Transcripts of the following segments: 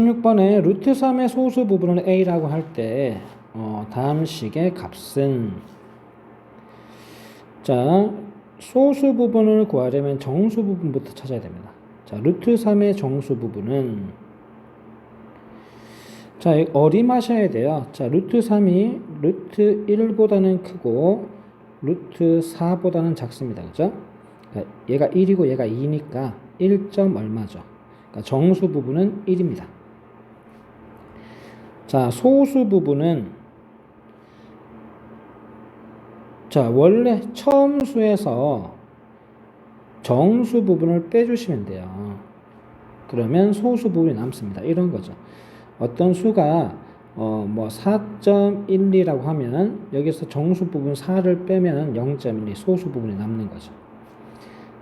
16번에 루트 3의 소수 부분을 a라고 할때 어, 다음 식의 값은 자 소수 부분을 구하려면 정수 부분부터 찾아야 됩니다. 자 루트 3의 정수 부분은 자 어림하셔야 돼요. 자 루트 3이 루트 1보다는 크고 루트 4보다는 작습니다. 그죠? 그러니까 얘가 1이고 얘가 2니까 1점 얼마죠? 그러니까 정수 부분은 1입니다. 자, 소수 부분은 자, 원래 처음 수에서 정수 부분을 빼주시면 돼요. 그러면 소수 부분이 남습니다. 이런 거죠. 어떤 수가 어, 뭐 4.12라고 하면 여기서 정수 부분 4를 빼면 0.12 소수 부분이 남는 거죠.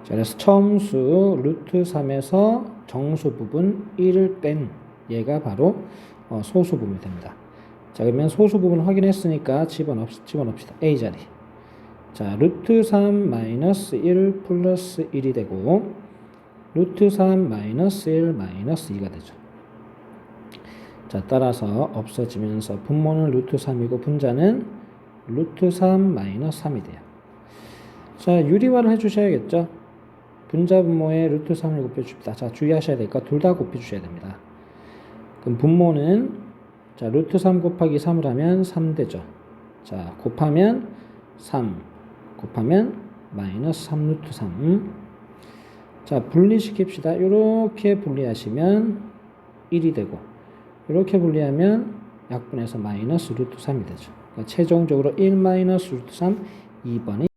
자, 그래서 처음 수 루트 3에서 정수 부분 1을 뺀 얘가 바로 어, 소수 부분이 됩니다. 자, 그러면 소수 부분 확인했으니까 집어넣, 집어넣읍시다. A 자리. 자, 루트 3 마이너스 1 플러스 1이 되고, 루트 3 마이너스 1 마이너스 2가 되죠. 자, 따라서 없어지면서 분모는 루트 3이고 분자는 루트 3 마이너스 3이 돼요. 자, 유리화를 해주셔야겠죠? 분자 분모에 루트 3을 곱해줍니다. 자, 주의하셔야 되니까 둘 다 곱해주셔야 됩니다. 그럼 분모는 자 루트 3 곱하기 3을 하면 3 되죠. 자 곱하면 3 곱하면 마이너스 3 루트 3. 자 분리시킵시다. 이렇게 분리하시면 1이 되고 이렇게 분리하면 약분해서 마이너스 루트 3이 되죠. 그러니까 최종적으로 1 마이너스 루트 3 2번이